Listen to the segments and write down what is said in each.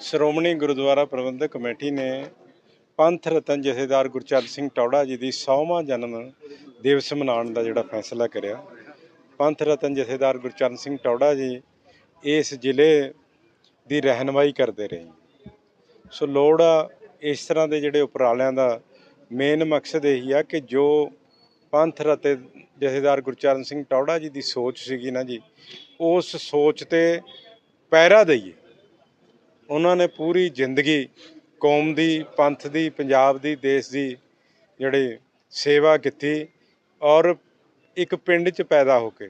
ਸ਼੍ਰੋਮਣੀ ਗੁਰਦੁਆਰਾ ਪ੍ਰਬੰਧਕ committee ਨੇ ਪੰਥ ਰਤਨ ਜਥੇਦਾਰ ਗੁਰਚਰਨ ਸਿੰਘ ਟੌੜਾ ਜੀ ਦੀ 100ਵਾਂ ਜਨਮ ਦਿਵਸ ਮਨਾਉਣ ਦਾ ਜਿਹੜਾ ਫੈਸਲਾ ਕਰਿਆ। ਪੰਥ ਰਤਨ ਜਥੇਦਾਰ ਗੁਰਚਰਨ ਸਿੰਘ ਟੌੜਾ ਜੀ ਇਸ ਜ਼ਿਲ੍ਹੇ ਦੀ ਰਹਿਨਮਾਈ ਕਰਦੇ ਰਹੇ। ਸੋ ਲੋੜ ਆ ਇਸ ਤਰ੍ਹਾਂ ਦੇ ਜਿਹੜੇ ਉਪਰਾਲਿਆਂ ਦਾ ਮੇਨ ਮਕਸਦ ਇਹੀ ਆ ਕਿ ਜੋ ਪੰਥ ਰਤੇ ਜਥੇਦਾਰ ਗੁਰਚਰਨ ਸਿੰਘ ਟੌੜਾ ਜੀ ਦੀ ਸੋਚ ਸੀਗੀ ਨਾ ਜੀ, ਉਸ ਸੋਚ ਤੇ ਪਹਿਰਾ ਦਈਏ। ਉਹਨਾਂ ਨੇ ਪੂਰੀ ਜ਼ਿੰਦਗੀ ਕੌਮ ਦੀ, ਪੰਥ ਦੀ, ਪੰਜਾਬ ਦੀ, ਦੇਸ਼ ਦੀ ਜਿਹੜੀ ਸੇਵਾ ਕੀਤੀ ਔਰ ਇੱਕ ਪਿੰਡ 'ਚ ਪੈਦਾ ਹੋ ਕੇ।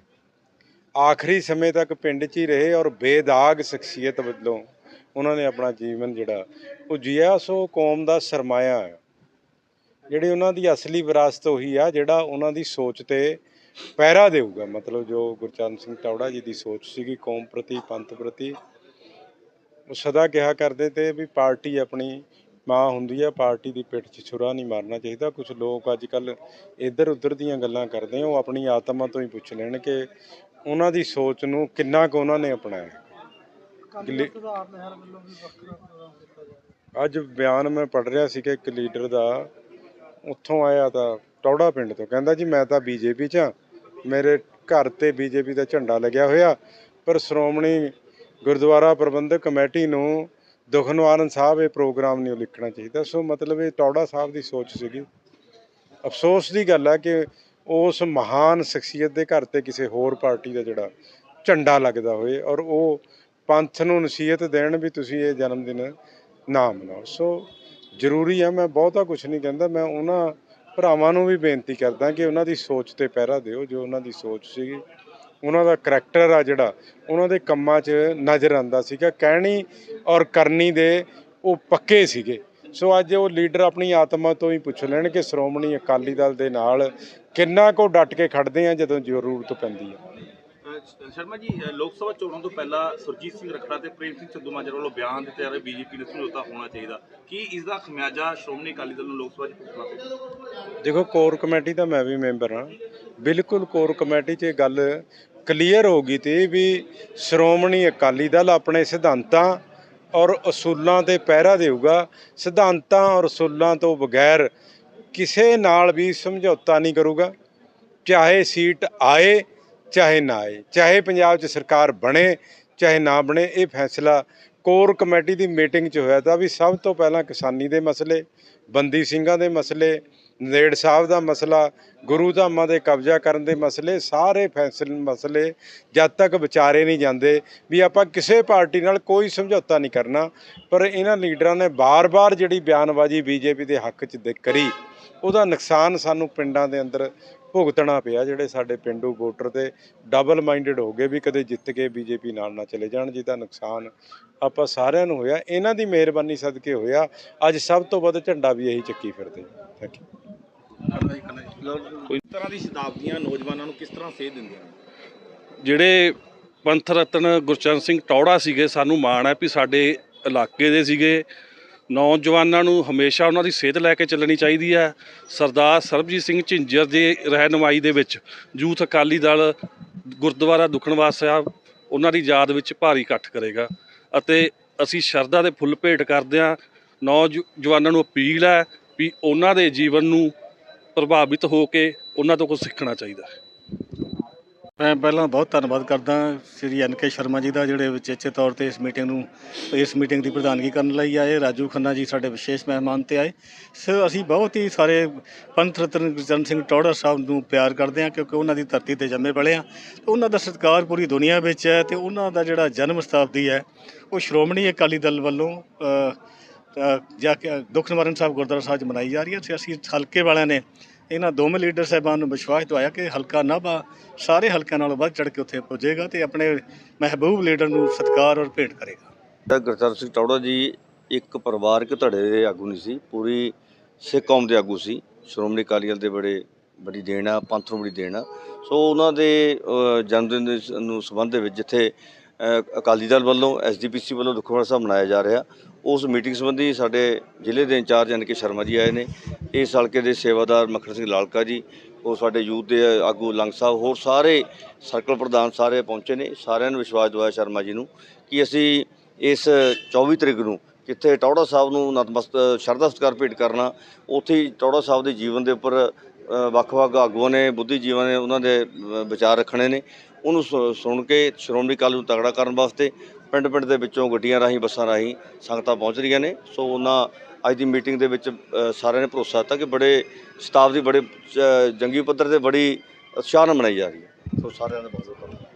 ਆਖਰੀ ਸਮੇਂ ਤੱਕ ਪਿੰਡ 'ਚ ਹੀ ਰਹੇ ਔਰ ਬੇਦਾਗ ਸ਼ਖਸੀਅਤ ਵੱਲੋਂ ਉਹਨਾਂ ਨੇ ਆਪਣਾ ਜੀਵਨ ਜਿਹੜਾ ਉਹ ਜੀਆ ਸੋ ਕੌਮ ਦਾ ਸਰਮਾਇਆ ਹੈ ਜਿਹੜੀ ਉਹਨਾਂ ਦੀ ਅਸਲੀ ਵਿਰਾਸਤ ਉਹੀ ਆ, ਜਿਹੜਾ ਉਹਨਾਂ ਦੀ ਸੋਚ ਤੇ ਪਹਿਰਾ ਦੇਊਗਾ। ਮਤਲਬ ਜੋ ਗੁਰਚਰਨ ਸਿੰਘ ਟੌੜਾ ਜੀ ਦੀ ਸੋਚ ਸੀਗੀ ਕੌਮ ਪ੍ਰਤੀ, ਪੰਥ ਪ੍ਰਤੀ ਸਦਾ ਕਿਹਾ ਕਰਦੇ ਤੇ ਵੀ ਪਾਰਟੀ ਆਪਣੀ ਮਾਂ ਹੁੰਦੀ ਆ ਪਾਰਟੀ ਦੀ ਪਿੱਠ 'ਚ ਛੁਰਾ ਨਹੀਂ ਮਾਰਨਾ ਚਾਹੀਦਾ। ਕੁਝ ਲੋਕ ਅੱਜ ਕੱਲ ਇੱਧਰ ਉੱਧਰ ਦੀਆਂ ਗੱਲਾਂ ਕਰਦੇ ਆ ਉਹ ਆਪਣੀ ਆਤਮਾ ਤੋਂ ਹੀ ਪੁੱਛ ਲੈਣ ਕਿ ਉਹਨਾਂ ਦੀ ਸੋਚ ਨੂੰ ਕਿੰਨਾ ਕੁ ਉਹਨਾਂ ਨੇ ਅਪਣਾਇਆ। ਅੱਜ ਬਿਆਨ ਮੈਂ ਪੜ ਰਿਹਾ ਸੀ ਕਿ ਇੱਕ ਲੀਡਰ ਦਾ ਉੱਥੋਂ ਆਇਆ ਤਾਂ ਟੌੜਾ ਪਿੰਡ ਤੋਂ ਕਹਿੰਦਾ ਜੀ ਮੈਂ ਤਾਂ ਬੀਜੇਪੀ 'ਚ ਹਾਂ ਮੇਰੇ ਘਰ ਤੇ ਬੀਜੇਪੀ ਦਾ ਝੰਡਾ ਲੱਗਿਆ ਹੋਇਆ ਪਰ ਸ਼੍ਰੋਮਣੀ ਗੁਰਦੁਆਰਾ ਪ੍ਰਬੰਧਕ ਕਮੇਟੀ ਨੂੰ ਦੁੱਖ ਨਿਵਾਰਨ ਸਾਹਿਬ ਇਹ ਪ੍ਰੋਗਰਾਮ ਨਹੀਂ ਲਿਖਣਾ ਚਾਹੀਦਾ। ਸੋ ਮਤਲਬ ਇਹ ਟੌੜਾ ਸਾਹਿਬ ਦੀ ਸੋਚ ਸੀਗੀ। ਅਫਸੋਸ ਦੀ ਗੱਲ ਹੈ ਕਿ ਉਸ ਮਹਾਨ ਸ਼ਖਸੀਅਤ ਦੇ ਘਰ ਤੇ ਕਿਸੇ ਹੋਰ ਪਾਰਟੀ ਦਾ ਜਿਹੜਾ ਝੰਡਾ ਲੱਗਦਾ ਹੋਏ ਔਰ ਉਹ ਪੰਥ ਨੂੰ ਨਸੀਹਤ ਦੇਣ ਵੀ ਤੁਸੀਂ ਇਹ ਜਨਮ ਦਿਨ ਨਾ ਮਨਾਓ। ਸੋ ਜ਼ਰੂਰੀ ਹੈ ਮੈਂ ਬਹੁਤਾ ਕੁਝ ਨਹੀਂ ਕਹਿੰਦਾ। ਮੈਂ ਉਹਨਾਂ ਭਰਾਵਾਂ ਨੂੰ ਵੀ ਬੇਨਤੀ ਕਰਦਾ ਕਿ ਉਹਨਾਂ ਦੀ ਸੋਚ ਤੇ ਪਹਿਰਾ ਦਿਓ ਜੋ ਉਹਨਾਂ ਦੀ ਸੋਚ ਸੀਗੀ। ਉਹਨਾਂ ਦਾ ਕਰੈਕਟਰ ਆ ਜਿਹੜਾ ਉਹਨਾਂ ਦੇ ਕੰਮਾਂ 'ਚ ਨਜ਼ਰ ਆਉਂਦਾ ਸੀਗਾ ਕਹਿਣੀ ਔਰ ਕਰਨੀ ਦੇ ਉਹ ਪੱਕੇ ਸੀਗੇ। ਸੋ ਅੱਜ ਉਹ ਲੀਡਰ ਆਪਣੀ ਆਤਮਾ ਤੋਂ ਹੀ ਪੁੱਛ ਲੈਣ ਕਿ ਸ਼੍ਰੋਮਣੀ ਅਕਾਲੀ ਦਲ ਦੇ ਨਾਲ ਕਿੰਨਾ ਕੋ ਡਟ ਕੇ ਖੜਦੇ ਆ ਜਦੋਂ ਜ਼ਰੂਰਤ ਪੈਂਦੀ ਹੈ ਅਹ ਸ਼ਰਮਾ ਜੀ ਲੋਕ ਸਭਾ ਚੋਣਾਂ ਤੋਂ ਪਹਿਲਾਂ ਸੁਰਜੀਤ ਸਿੰਘ ਰੱਖੜਾ ਤੇ ਪ੍ਰੇਮ ਸਿੰਘ ਸਿੱਧੂ ਮਾਜਰਾ ਵੱਲੋਂ ਬਿਆਨ ਦਿੱਤੇ ਜਾ ਰਹੇ ਬੀਜੇਪੀ ਨੂੰ ਸਮਝੌਤਾ ਹੋਣਾ ਚਾਹੀਦਾ। ਕੀ ਇਸ ਦਾ ਖਮਿਆਜਾ ਸ਼੍ਰੋਮਣੀ ਅਕਾਲੀ ਦਲ ਨੂੰ ਲੋਕ ਸਭਾ 'ਚ ਭੁਗਤਣਾ ਪਏਗਾ ਦੇਖੋ ਕੋਰ ਕਮੇਟੀ ਦਾ ਮੈਂ ਵੀ ਮੈਂਬਰ ਹਾਂ। ਬਿਲਕੁਲ ਕੋਰ ਕਮੇਟੀ 'ਚ ਇਹ ਗੱਲ ਕਲੀਅਰ ਹੋ ਗਈ ਤੇ ਵੀ ਸ਼੍ਰੋਮਣੀ ਅਕਾਲੀ ਦਲ ਆਪਣੇ ਸਿਧਾਂਤਾਂ ਔਰ ਅਸੂਲਾਂ ਤੇ ਪਹਿਰਾ ਦੇਊਗਾ। ਸਿਧਾਂਤਾਂ ਔਰ ਅਸੂਲਾਂ ਤੋਂ ਬਗੈਰ ਕਿਸੇ ਨਾਲ ਵੀ ਸਮਝੌਤਾ ਨਹੀਂ ਕਰੂਗਾ। ਚਾਹੇ ਸੀਟ ਆਏ, ਚਾਹੇ ਨਾ ਆਏ, ਚਾਹੇ ਪੰਜਾਬ 'ਚ ਸਰਕਾਰ ਬਣੇ, ਚਾਹੇ ਨਾ ਬਣੇ, ਇਹ ਫੈਸਲਾ ਕੋਰ ਕਮੇਟੀ ਦੀ ਮੀਟਿੰਗ 'ਚ ਹੋਇਆ ਤਾਂ ਵੀ ਸਭ ਤੋਂ ਪਹਿਲਾਂ ਕਿਸਾਨੀ ਦੇ ਮਸਲੇ, ਬੰਦੀ ਸਿੰਘਾਂ ਦੇ ਮਸਲੇ ਨੇੜ ਸਾਹਿਬ ਦਾ ਮਸਲਾ, ਗੁਰੂ ਧਾਮਾਂ ਦੇ ਕਬਜ਼ਾ ਕਰਨ ਦੇ ਮਸਲੇ, ਸਾਰੇ ਫੈਸਲੇ ਮਸਲੇ ਜਦ ਤੱਕ ਵਿਚਾਰੇ ਨਹੀਂ ਜਾਂਦੇ ਵੀ ਆਪਾਂ ਕਿਸੇ ਪਾਰਟੀ ਨਾਲ ਕੋਈ ਸਮਝੌਤਾ ਨਹੀਂ ਕਰਨਾ, ਪਰ ਇਹਨਾਂ ਲੀਡਰਾਂ ਨੇ ਬਾਰ-ਬਾਰ ਜਿਹੜੀ ਬਿਆਨਬਾਜ਼ੀ ਬੀਜੇਪੀ ਦੇ ਹੱਕ 'ਚ ਕਰੀ, ਉਹਦਾ ਨੁਕਸਾਨ ਸਾਨੂੰ ਪਿੰਡਾਂ ਦੇ ਅੰਦਰ ਭੁਗਤਣਾ ਪਿਆ ਜਿਹੜੇ ਸਾਡੇ ਪਿੰਡੂ ਵੋਟਰ ਤੇ ਡਬਲ ਮਾਈਂਡਡ ਹੋ ਗਏ ਵੀ ਕਦੇ ਜਿੱਤ ਕੇ ਬੀਜੇਪੀ ਨਾਲ ਨਾ ਚਲੇ ਜਾਣ ਜਿਹਦਾ ਨੁਕਸਾਨ ਆਪਾਂ ਸਾਰਿਆਂ ਨੂੰ ਹੋਇਆ। ਇਹਨਾਂ ਦੀ ਮਿਹਰਬਾਨੀ ਸਦਕੇ ਹੋਇਆ। ਅੱਜ ਸਭ ਤੋਂ ਵੱਧ ਝੰਡਾ ਵੀ ਇਹੀ ਚੱਕੀ ਫਿਰਦੇ ਥੈਂਕ ਯੂ ਕੋਈ ਤਰ੍ਹਾਂ ਦੀ ਸ਼ਤਾਬਦੀਆਂ ਨੌਜਵਾਨਾਂ ਨੂੰ ਕਿਸ ਤਰ੍ਹਾਂ ਸੇਧ ਦਿੰਦੀਆਂ ਜਿਹੜੇ ਪੰਥ ਰਤਨ ਗੁਰਚਰਨ ਸਿੰਘ ਟੌੜਾ ਸੀਗੇ ਸਾਨੂੰ ਮਾਣ ਹੈ ਵੀ ਸਾਡੇ ਇਲਾਕੇ ਦੇ ਸੀਗੇ। ਨੌਜਵਾਨਾਂ ਨੂੰ ਹਮੇਸ਼ਾ ਉਹਨਾਂ ਦੀ ਸਿਹਤ ਲੈ ਕੇ ਚੱਲਣੀ ਚਾਹੀਦੀ ਹੈ। ਸਰਦਾਰ ਸਰਬਜੀਤ ਸਿੰਘ ਝਿੰਜਰ ਦੀ ਰਹਿਨਮਾਈ ਦੇ ਵਿੱਚ ਯੂਥ ਅਕਾਲੀ ਦਲ ਗੁਰਦੁਆਰਾ ਦੁਖਨਵਾਸ ਸਾਹਿਬ ਉਹਨਾਂ ਦੀ ਯਾਦ ਵਿੱਚ ਭਾਰੀ ਇਕੱਠ ਕਰੇਗਾ ਅਤੇ ਅਸੀਂ ਸ਼ਰਧਾ ਦੇ ਫੁੱਲ ਭੇਟ ਕਰਦੇ ਹਾਂ। ਨੌਜਵਾਨਾਂ ਨੂੰ ਅਪੀਲ ਹੈ ਵੀ ਉਹਨਾਂ ਦੇ ਜੀਵਨ ਨੂੰ ਪ੍ਰਭਾਵਿਤ ਹੋ ਕੇ ਉਹਨਾਂ ਤੋਂ ਕੁਝ ਸਿੱਖਣਾ ਚਾਹੀਦਾ ਹੈ। ਮੈਂ ਪਹਿਲਾਂ ਬਹੁਤ ਧੰਨਵਾਦ ਕਰਦਾ ਸ੍ਰੀ ਐਨ ਕੇ ਸ਼ਰਮਾ ਜੀ ਦਾ, ਜਿਹੜੇ ਵਿਚੇਚੇ ਤੌਰ ਤੇ ਇਸ ਮੀਟਿੰਗ ਨੂੰ, ਇਸ ਮੀਟਿੰਗ ਦੀ ਪ੍ਰਧਾਨਗੀ ਕਰਨ ਲਈ ਆਏ। ਰਾਜੂ ਖੰਨਾ ਜੀ ਸਾਡੇ ਵਿਸ਼ੇਸ਼ ਮਹਿਮਾਨ ਤੇ ਆਏ। ਸੋ, ਅਸੀਂ ਬਹੁਤ ਹੀ ਸਾਰੇ ਪੰਥ ਰਤਨ ਗੁਰਚਰਨ ਸਿੰਘ ਟੌੜਾ ਸਾਹਿਬ ਨੂੰ ਪਿਆਰ ਕਰਦੇ ਹਾਂ, ਕਿਉਂਕਿ ਉਹਨਾਂ ਦੀ ਧਰਤੀ ਤੇ ਜੰਮੇ ਪਲੇ ਆ ਉਹਨਾਂ ਦਾ ਸਤਿਕਾਰ ਪੂਰੀ ਦੁਨੀਆ ਵਿੱਚ ਹੈ ਤੇ ਉਹਨਾਂ ਦਾ ਜਿਹੜਾ ਜਨਮ ਸ਼ਤਾਬਦੀ ਹੈ, ਉਹ ਸ਼੍ਰੋਮਣੀ ਅਕਾਲੀ ਦਲ ਵੱਲੋਂ ਜਾ ਕੇ ਦੁੱਖ ਨਿਵਾਰਨ ਸਾਹਿਬ ਗੁਰਦੁਆਰਾ ਸਾਹਿਬ 'ਚ ਮਨਾਈ ਜਾ ਰਹੀ ਹੈ। ਤੇ ਅਸੀਂ ਹਲਕੇ ਵਾਲਿਆਂ ਨੇ ਇਹਨਾਂ ਦੋਵੇਂ ਲੀਡਰ ਸਾਹਿਬਾਨ ਨੂੰ ਵਿਸ਼ਵਾਸ ਦਵਾਇਆ ਕਿ ਹਲਕਾ ਨਾਭਾ ਸਾਰੇ ਹਲਕਿਆਂ ਨਾਲੋਂ ਵੱਧ ਚੜ ਕੇ ਉੱਥੇ ਪੁੱਜੇਗਾ ਤੇ ਆਪਣੇ ਮਹਿਬੂਬ ਲੀਡਰ ਨੂੰ ਸਤਿਕਾਰ ਔਰ ਭੇਟ ਕਰੇਗਾ। ਤਾਂ ਗੁਰਚਰਨ ਸਿੰਘ ਟੌੜਾ ਜੀ ਇੱਕ ਪਰਿਵਾਰਕ ਧੜੇ ਦੇ ਆਗੂ ਨਹੀਂ ਸੀ, ਪੂਰੀ ਸਿੱਖ ਕੌਮ ਦੇ ਆਗੂ ਸੀ। ਸ਼੍ਰੋਮਣੀ ਅਕਾਲੀ ਦਲ ਦੇ ਬੜੇ, ਬੜੀ ਦੇਣ ਆ, ਪੰਥ ਨੂੰ ਬੜੀ ਦੇਣ ਆ। ਸੋ ਉਹਨਾਂ ਦੇ ਜਨਮ ਦਿਨ ਦੇ ਨੂੰ ਸੰਬੰਧ ਦੇ ਵਿੱਚ ਜਿੱਥੇ ਅਕਾਲੀ ਦਲ ਵੱਲੋਂ ਐਸਜੀਪੀਸੀ ਵੱਲੋਂ ਦੁੱਖਵਾਰ ਸਾਹਿਬ ਮਨਾਇਆ ਜਾ ਰਿਹਾ। ਉਸ ਮੀਟਿੰਗ ਸੰਬੰਧੀ ਸਾਡੇ ਜ਼ਿਲ੍ਹੇ ਦੇ ਇੰਚਾਰਜ ਯਾਨੀ ਕੇ ਸ਼ਰਮਾ ਜੀ ਆਏ ਨੇ। ਇਸ ਹਲਕੇ ਦੇ ਸੇਵਾਦਾਰ ਮੱਖਣ ਸਿੰਘ ਲਾਲਕਾ ਜੀ, ਉਹ ਸਾਡੇ ਯੂਥ ਦੇ ਆਗੂ ਲੰਗ ਸਾਹਿਬ, ਹੋਰ ਸਾਰੇ ਸਰਕਲ ਪ੍ਰਧਾਨ ਸਾਰੇ ਪਹੁੰਚੇ ਨੇ। ਸਾਰਿਆਂ ਨੂੰ ਵਿਸ਼ਵਾਸ ਦਵਾਇਆ ਸ਼ਰਮਾ ਜੀ ਨੂੰ ਕਿ ਅਸੀਂ ਇਸ 24 ਤਰੀਕ ਨੂੰ ਜਿੱਥੇ ਟੌੜਾ ਸਾਹਿਬ ਨੂੰ ਨਤਮਸਤ ਸ਼ਰਧਾ ਸਤਿਕਾਰ ਭੇਟ ਕਰਨਾ, ਉੱਥੇ ਹੀ ਟੌੜਾ ਸਾਹਿਬ ਦੇ ਜੀਵਨ ਦੇ ਉੱਪਰ ਵੱਖ-ਵੱਖ ਆਗੂਆਂ ਨੇ ਬੁੱਧੀਜੀਵਾਂ ਨੇ ਉਹਨਾਂ ਦੇ ਵਿਚਾਰ ਰੱਖਣੇ ਨੇ। ਉਹਨੂੰ ਸੁ- ਸੁਣ ਕੇ ਸ਼੍ਰੋਮਣੀ ਅਕਾਲੀ ਨੂੰ ਤਗੜਾ ਕਰਨ ਵਾਸਤੇ ਪਿੰਡ-ਪਿੰਡ ਦੇ ਵਿੱਚੋਂ ਗੱਡੀਆਂ ਰਾਹੀਂ ਬੱਸਾਂ ਰਾਹੀਂ ਸੰਗਤਾਂ ਪਹੁੰਚ ਰਹੀਆਂ ਨੇ। ਸੋ ਉਹਨਾਂ ਅੱਜ ਦੀ ਮੀਟਿੰਗ ਦੇ ਵਿੱਚ ਸਾਰਿਆਂ ਨੇ ਭਰੋਸਾ ਦਿੱਤਾ ਕਿ ਬੜੇ ਸਟਾਫ ਦੀ ਬੜੇ ਅ, ਜੰਗੀ ਪੱਧਰ ਤੇ ਬੜੀ ਉਤਸ਼ਾਹ ਨਾਲ ਮਨਾਈ ਜਾ ਰਹੀ ਹੈ। ਸੋ ਸਾਰਿਆਂ ਦਾ ਬਹੁਤ ਬਹੁਤ ਧੰਨਵਾਦ।